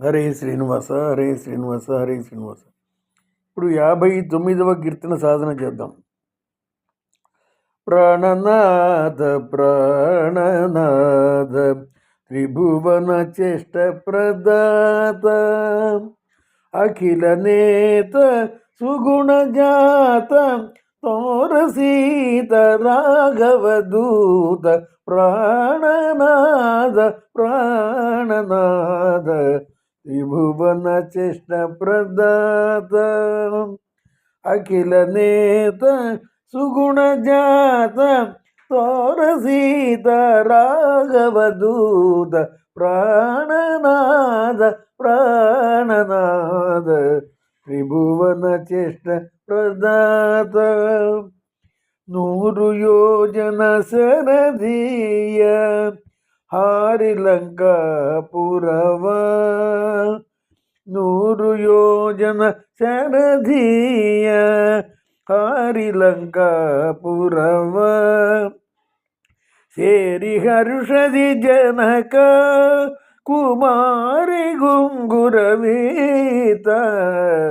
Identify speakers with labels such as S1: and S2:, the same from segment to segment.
S1: హరే శ్రీనివాస హరే శ్రీనివాస హరే శ్రీనివాస. ఇప్పుడు యాభై తొమ్మిదవ కీర్తన సాధన చేద్దాం. ప్రాణనాథ ప్రాణనాథ త్రిభువన చేష్ట ప్రదాత అఖిల నేత సుగుణ జాత తోర సీత రాఘవ దూత ప్రాణనాద ప్రాణనాద త్రిభువన చేష్ట ప్రదాత అఖిల నేత సుగుణ జాత తోర సీత రాఘవ దూత ప్రాణనాద ప్రాణనాద త్రిభువన చేష్ట ప్రదాత నూరు యోజన శరదీయ హారిలంక పురవా నూరు యోజన శరధీయ హారిలంక పురవ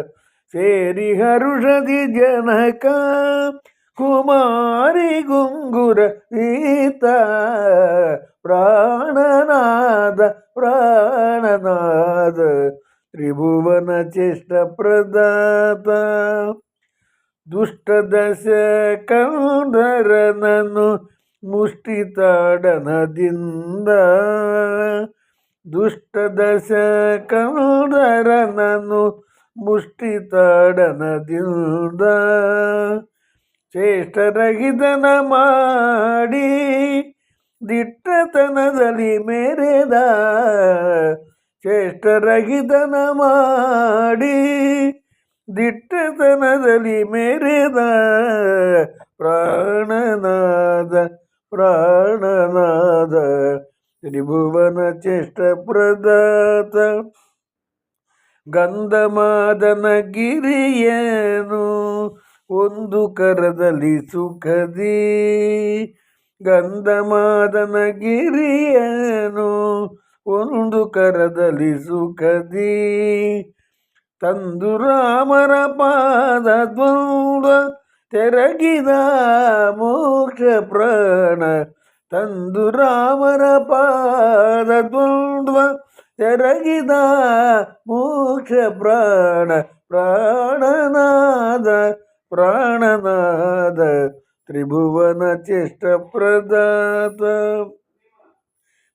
S1: సేరి హర్షది జనక కుమారి గుంగురవీత సేరి హర్షది జనక కుమారి గుంగుర ఈత ప్రాణనాద ప్రాణనాద త్రిభువన చేష్ట ప్రదాత ದುಷ್ಟದಶ ಕಂದರನನು ಮುಷ್ಟಿತಾಡನದಿಂದ ದುಷ್ಟದಶ ಕಂದರನನು ಮುಷ್ಟಿತಾಡನದಿಂದ ಚೇಷ್ಟರಹಿತನ ಮಾಡಿ ದಿಟ್ಟತನದಲ್ಲಿ ಮೆರೆದ ಚೇಷ್ಟರಹಿತನ ಮಾಡಿ ದಿಟ್ಟತನದಲ್ಲಿ ಮೆರೆದ ಪ್ರಾಣನಾದ ಪ್ರಾಣನಾದ ತ್ರಿಭುವನ ಚೇಷ್ಟ ಪ್ರದಾತ ಗಂಧಮಾದನ ಗಿರಿಯನು ಒಂದು ಕರದಲ್ಲಿ ಸುಖದಿ ಗಂಧಮಾದನ ಗಿರಿಯನು ಒಂದು ಕರದಲ್ಲಿ ಸುಖದಿ. ತಂದು ರಾಮರ ಪಾದ ದ್ವಂದ್ವ ತೆರಗಿದ ಮೋಕ್ಷ ಪ್ರಾಣ. ತಂದು ರಾಮರ ಪಾದ ದ್ವಂದ್ವ ತೆರಗಿದ ಮೋಕ್ಷ ಪ್ರಾಣ. ಪ್ರಾಣನಾದ ಪ್ರಾಣನಾದ ತ್ರಿಭುವನ ಚೇಷ್ಟ ಪ್ರದಾತ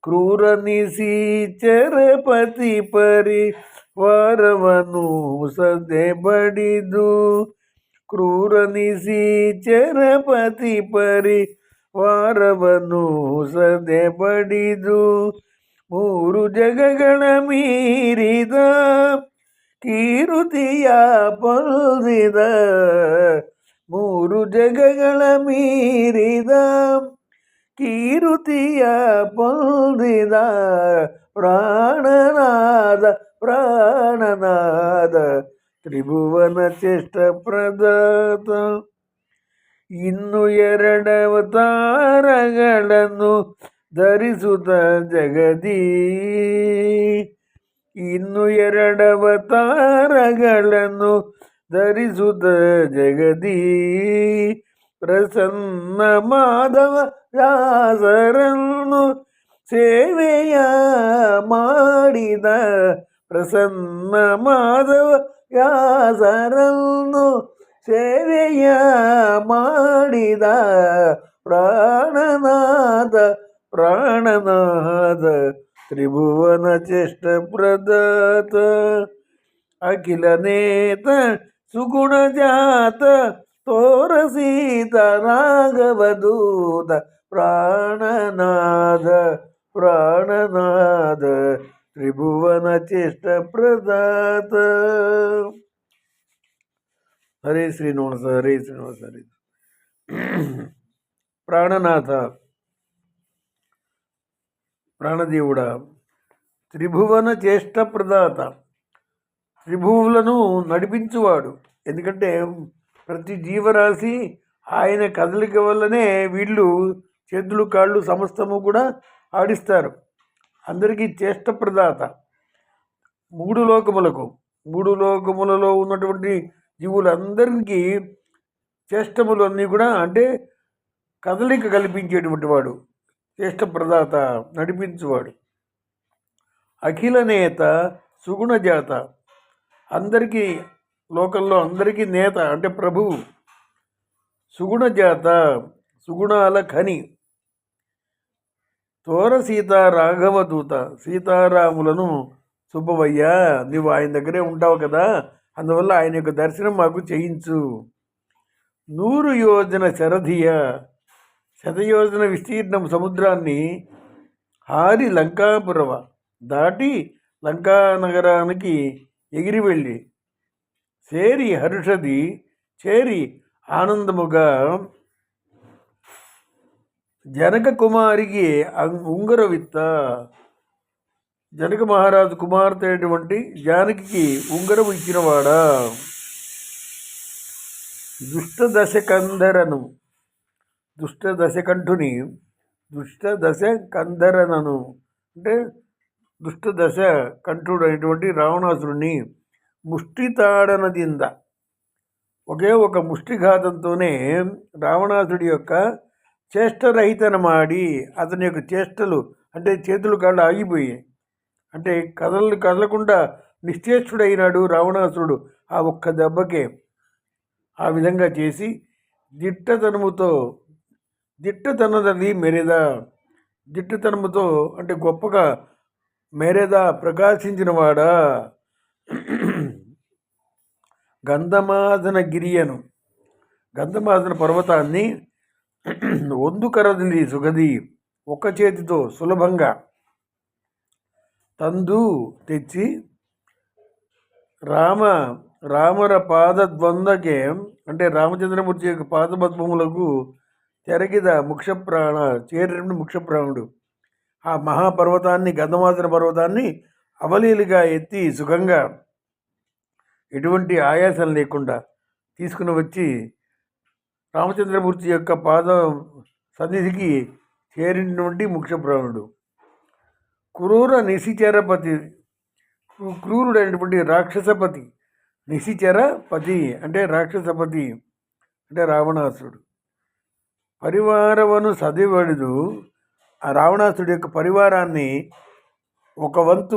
S1: ಕ್ರೂರ ನಿಶೀಚರಪತಿ ಪರಿ ವಾರವನು ಸದೆ ಬಡಿದು. ಕ್ರೂರ ನಿಶೀಚರಪತಿ ಪರಿ ವಾರವನು ಸದೆ ಬಡಿದು. ಮೂರು ಜಗಗಳ ಮೀರಿದ ಕೀರುತಿಯ ಪೊಲ್ದಿದ ಮೂರು ಜಗಗಳ ಮೀರಿದ ಕೀರುತಿಯ ಪೊಲ್ದಿದ ಪ್ರಾಣನಾದ ಪ್ರಾಣನಾದ ತ್ರಿಭುವನ ಚೇಷ್ಟ ಪ್ರದಾತ. ಇನ್ನು ಎರಡವತಾರಗಳನ್ನು ಧರಿಸುತ್ತ ಜಗದೀ. ಇನ್ನು ಎರಡವತಾರಗಳನ್ನು ಧರಿಸುತ್ತ ಜಗದೀ ಪ್ರಸನ್ನ ಮಾಧವ ದಾಸರನ್ನು ಸೇವೆಯ ಮಾಡಿದ ಪ್ರಸನ್ನ ಮಾಧವ ವ್ಯಾಸರನ್ನು ಸೇವೆಯ ಮಾಡಿದ ಪ್ರಾಣನಾದ ಪ್ರಾಣನಾದ त्रिभुवनचेष्टप्रदत अखिलनेत सुगुणजात तोरसीता राघवदूत प्राणनाद प्राणनाद त्रिभुवनचेष्टप्रदात हरे श्रीनिवास हरे श्रीनिवास हरे प्राणनाथ ప్రాణదేవుడ త్రిభువన చేష్ట ప్రదాత త్రిభువులను నడిపించువాడు. ఎందుకంటే ప్రతి జీవరాశి ఆయన కదలిక వల్లనే వీళ్ళు చేతులు కాళ్ళు సమస్తము కూడా ఆడిస్తారు. అందరికీ చేష్ట ప్రదాత. మూడు లోకములకు మూడు లోకములలో ఉన్నటువంటి జీవులందరికీ చేష్టములు అన్నీ కూడా అంటే కదలిక కల్పించేటువంటి వాడు. చేష్ట ప్రదాత నడిపించువాడు. అఖిల నేత సుగుణజాత అందరికీ లోకల్లో అందరికీ నేత అంటే ప్రభువు. సుగుణజాత సుగుణాల ఖని. తోర సీతారాఘవ రాఘవదూత సీతారాములను సుబ్బవయ్య నువ్వు ఆయన దగ్గరే ఉంటావు కదా అందువల్ల ఆయన యొక్క దర్శనం మాకు చేయించు. నూరు యోజన శరధియ శతయోజన విస్తీర్ణం సముద్రాన్ని హారి లంకాపురవ దాటి లంకా నగరానికి ఎగిరి వెళ్ళి చేరి హర్షది చేరి ఆనందముగా జనక కుమారికి ఉంగర ఉంగరవిత్త. జనక మహారాజు కుమార్తె అయినటువంటి జానకి ఉంగరం ఇచ్చినవాడా? దుష్టదశ కందరను దుష్టదశ కంఠుని దుష్టదశ కందరనను అంటే దుష్టదశ కంఠుడు అయినటువంటి రావణాసురుణ్ణి ముష్టితాడనదింద. ఒకే ఒక ముష్టిఘాతంతోనే రావణాసుడి యొక్క చేష్టరహితనమాడి అతని యొక్క చేష్టలు అంటే చేతులు కాళ్ళు ఆగిపోయాయి. అంటే కదలు కదలకుండా నిశ్చేష్టుడైనాడు రావణాసురుడు ఆ ఒక్క దెబ్బకే. ఆ విధంగా చేసి దిట్టతనముతో దిట్టతనదది మెరేదా దిట్టతనముతో అంటే గొప్పగా మెరేదా ప్రకాశించినవాడా? గంధమాదన గిరియను గంధమాదన పర్వతాన్ని ఒందుకరదిలి సుగది ఒక్క చేతితో సులభంగా తందు తెచ్చి రామ రామర పాదద్వందకే అంటే రామచంద్రమూర్తి యొక్క పాదపద్మములకు తెరగిద ముక్షప్రాణ చేరిన ముక్షప్రాణుడు ఆ మహాపర్వతాన్ని గంధమాసన పర్వతాన్ని అవలీలుగా ఎత్తి సుఖంగా ఎటువంటి ఆయాసం లేకుండా తీసుకుని వచ్చి రామచంద్రమూర్తి యొక్క పాద సన్నిధికి చేరినటువంటి ముఖ్యప్రాణుడు. క్రూర నిశిచరపతి క్రూరుడైనటువంటి రాక్షసపతి నిశిచరపతి అంటే రాక్షసపతి అంటే రావణాసురుడు. పరివారవను సదివడుదు. ఆ రావణాసుడి యొక్క పరివారాన్ని ఒక వంతు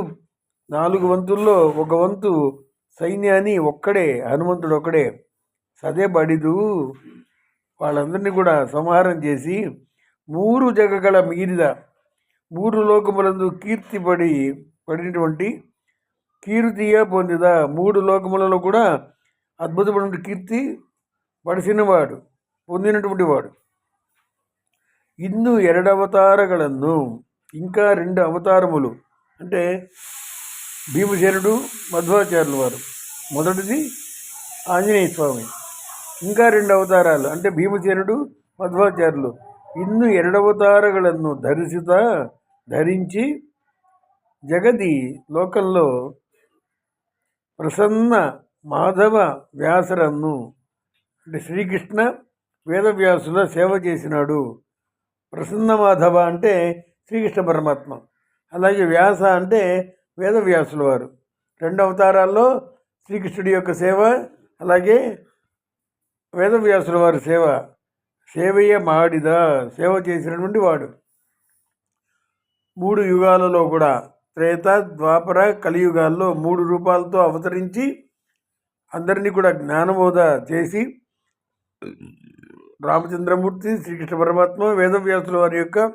S1: నాలుగు వంతుల్లో ఒక వంతు సైన్యాన్ని ఒక్కడే హనుమంతుడు ఒక్కడే సదే బడిదు వాళ్ళందరినీ కూడా సంహారం చేసి మూరు జగగల మీరిద మూడు లోకములందు కీర్తి పడి పడినటువంటి కీర్తియ పొందిద. మూడు లోకములలో కూడా అద్భుతమైన కీర్తి పడిసినవాడు పొందినటువంటి వాడు. ఇన్ను ఎరడు అవతారగలను ఇంకా రెండు అవతారములు. అంటే భీమసేనుడు మధ్వాచార్యుల వారు. మొదటిది ఆంజనేయ స్వామి. ఇంకా రెండు అవతారాలు. అంటే భీమసేనుడు మధ్వాచార్యులు. ఇన్ను ಎರಡವತಾರಗಳನ್ನು ధరిసిత ధరించి జగది లోకంలో ప్రసన్న మాధవ వ్యాసరన్ను అంటే శ్రీకృష్ణ వేదవ్యాసుల సేవ చేసినాడు. ప్రసన్న మాధవ అంటే శ్రీకృష్ణ పరమాత్మ. అలాగే వ్యాస అంటే వేదవ్యాసుల వారు. రెండు అవతారాల్లో శ్రీకృష్ణుడి యొక్క సేవ అలాగే వేదవ్యాసుల వారి సేవ. సేవయ్య మాడిద సేవ చేసినటువంటి వాడు. మూడు యుగాలలో కూడా త్రేత ద్వాపర కలియుగాల్లో మూడు రూపాలతో అవతరించి అందరినీ కూడా జ్ఞానబోధ చేసి రామచంద్రమూర్తి శ్రీకృష్ణ పరమాత్మ వేదవ్యాసుల వారి యొక్క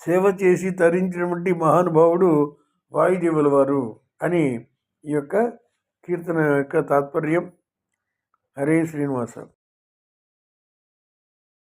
S1: సేవ చేసి తరించినటువంటి మహానుభావుడు వాయుదేవుల వారు అని ఈ యొక్క కీర్తన యొక్క తాత్పర్యం. హరే శ్రీనివాస.